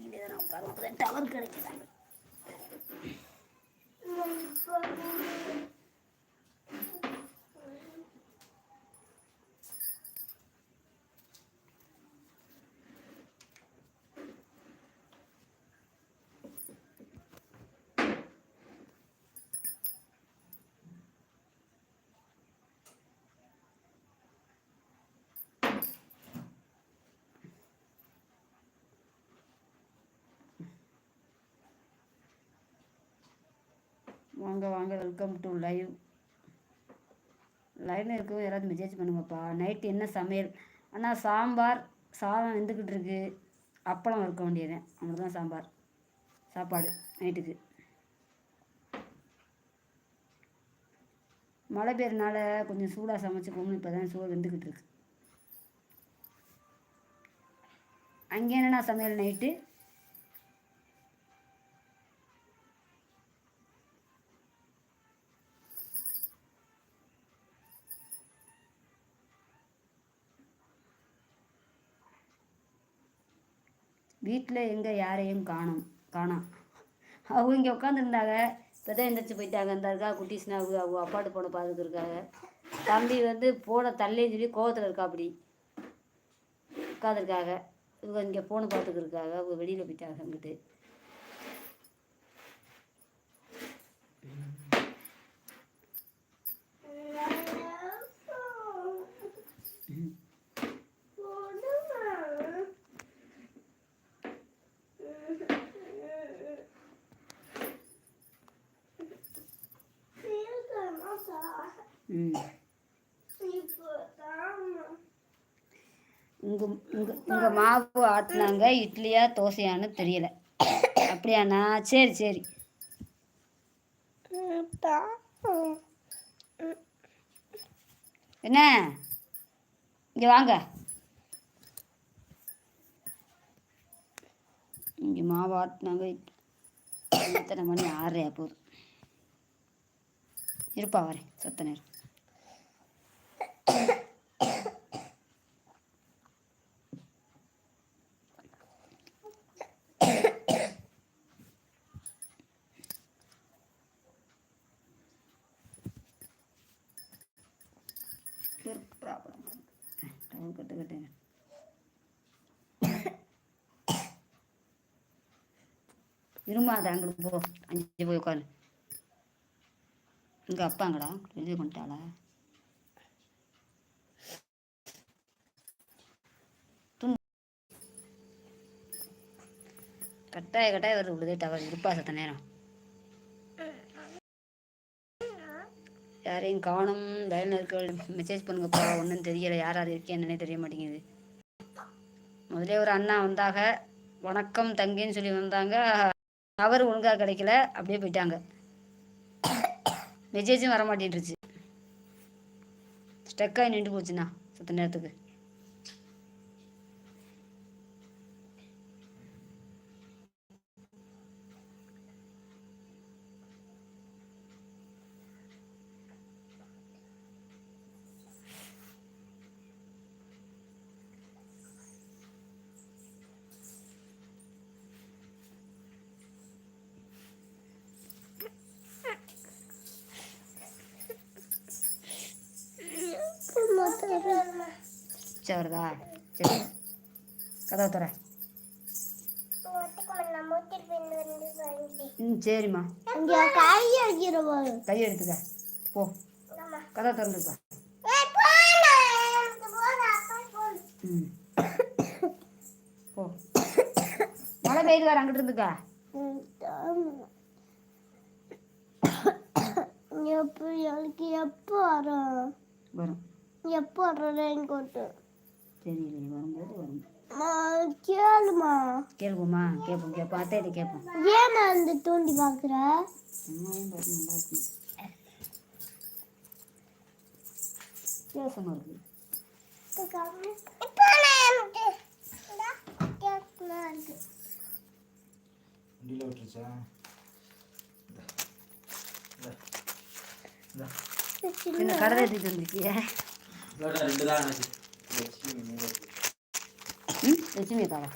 இங்கே நான் டவர் கிடைக்கிறாங்க வாங்க வாங்க வெல்கம் டு லைவ் லைவ்ல இருக்கவும் யாராவது மெசேஜ் பண்ணுங்கப்பா. நைட்டு என்ன சமையல்? அண்ணா சாம்பார் சாதம் வெந்துக்கிட்டு இருக்கு. அப்பளம் இருக்க வேண்டியது. அவ்வளோதான் சாம்பார். சாப்பாடு நைட்டுக்கு. மழை பெய்யறனால கொஞ்சம் சூடாக சமைச்சுக்கோம்னு இப்போ தான் சோறு வெந்துக்கிட்டு இருக்கு. அங்கே என்னென்னா சமையல் நைட்டு வீட்டில் எங்கே யாரையும் காணோம் காணோம் அவங்க இங்கே உட்காந்துருந்தாங்க இப்போ தான் எந்திரிச்சு போயிட்டாங்க. இந்த இருக்கா குட்டீஸ்னா அவங்க அவங்க அப்பாட்டு போன பார்த்துட்டு இருக்காங்க தம்பி வந்து போன தள்ளின்னு சொல்லி கோவத்தில் இருக்கா அப்படி உட்காந்துருக்காங்க இவங்க இங்கே போன பார்த்துட்டு இருக்காங்க அவங்க வெளியில் போயிட்டாங்க அங்கிட்டு. இங்கே இங்கே இங்கே மாவு ஆட்டினாங்க இட்லியா தோசையான்னு தெரியல. அப்படியாண்ணா? சரி சரி. என்ன? இங்கே வாங்க. இங்கே மாவு ஆட்டினாங்க எத்தனை மணி ஆறரையா போதும் இருப்பா வரேன். சத்த நேரம். ப்ராப்ளம் டவுன் கட்டு கட்டுங்க இருமா அது அங்கிட்டு போ. அஞ்சு போய் உட்காரு. இங்கே அப்பாங்கடா வெளியே கொண்டுட்டாளா கட்டாய கட்டாய வருது உள்ளதே டவர் இருப்பா சத்த நேரம். யாரையும் காணும் லைனில் இருக்க மெசேஜ் பண்ணுங்கப்பா ஒன்றும் தெரியலை யார் யார் இருக்கேன்னே தெரிய மாட்டேங்குது. முதலே ஒரு அண்ணா வந்தாக வணக்கம் தங்கின்னு சொல்லி வந்தாங்க அவர் ஒழுங்காக கிடைக்கல அப்படியே போயிட்டாங்க. மெசேஜும் வர மாட்டேன்ருச்சு ஸ்டக்காக நின்று போச்சுண்ணா சத்த நேரத்துக்கு. வருதா சரி. கதவை தர ம் சரிம்மா. இங்க கை எடுத்துக்க. போ. கதவை திறந்துப்பா ம். போ. மழை பெய்யுது வேறு அங்கிட்டு இருந்துக்கா. எப்போ எனக்கு எப்போ வரும்? வரும். எப்போ வரும் ரெயின் கோட்டு தெரியலையே வரும்போது வரும். கேளுமா. கேட்போமா கேட்போம். கேட்போம் அத்தையிட்ட கேட்போம். ஏன் நான் இந்த தூண்டி பார்க்குற? அம்மாவும் பாரு நல்லா இருக்கும் வித்தியாசமாக இருக்குது வண்டியில் விட்டுருச்சா? கடலை எடுத்துட்டு வந்துருக்கிய? ரெண்டு தான் எனக்கு. லட்சுமி மூணு. ம் லட்சுமி தாவா